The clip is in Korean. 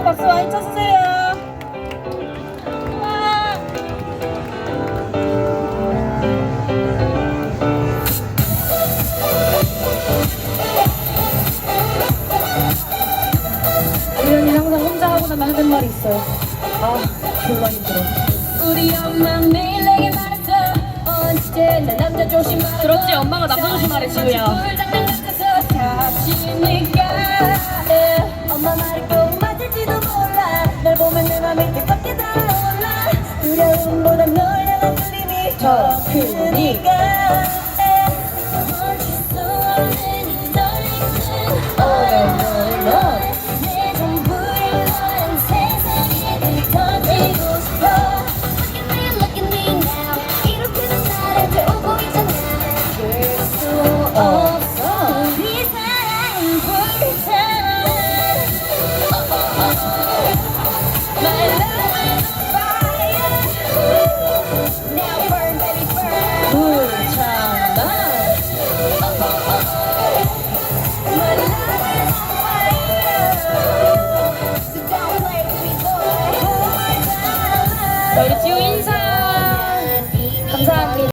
거 박수 많이 쳐주세요. 와. 우연히 항상 혼자 하고 나면 하는 말이 있어요. 아, 졸라 힘들어. 우리 엄마 매일 내게 말했어. 언제나 남자 조심하라. 들었지? 엄마가 남자 조심하래, 지우야. 맘이 뜨겁게 달아올라. 두려움보다 널 향한 그림이 더 크니까. fire So don't play with me boy 자, 우리 지우 인사해.